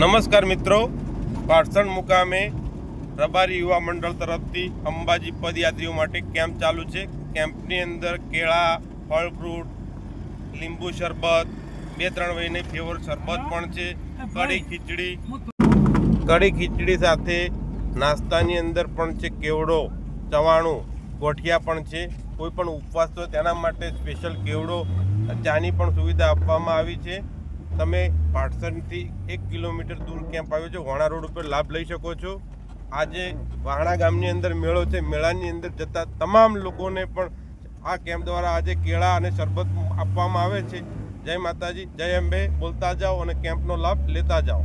નમસ્કાર મિત્રો. પાટસણ મુકામે રબારી યુવા મંડળ તરફથી અંબાજી પદયાત્રીઓ માટે કેમ્પ ચાલુ છે. કેમ્પની અંદર કેળા, ફળ ફ્રૂટ, લીંબુ શરબત, બે ત્રણ મહિને ફેવર શરબત પણ છે. કઢી, ખીચડી. કઢી, ખીચડી સાથે નાસ્તાની અંદર પણ છે કેવડો, ચવાણું, ગોઠિયા પણ છે. કોઈ પણ ઉપવાસ તો તેના માટે સ્પેશિયલ કેવડો, ચાની પણ સુવિધા આપવામાં આવી છે. તમે પાટસણથી એક કિલોમીટર દૂર કેમ્પ આવ્યો છે, વાણા રોડ ઉપર લાભ લઈ શકો છો. આજે વાણા ગામની અંદર મેળો છે, મેળાની અંદર જતા તમામ લોકોને પણ આ કેમ્પ દ્વારા આજે કેળા અને શરબત આપવામાં આવે છે. જય માતાજી, જય અંબે, બોલતા જાઓ અને કેમ્પનો લાભ લેતા જાઓ.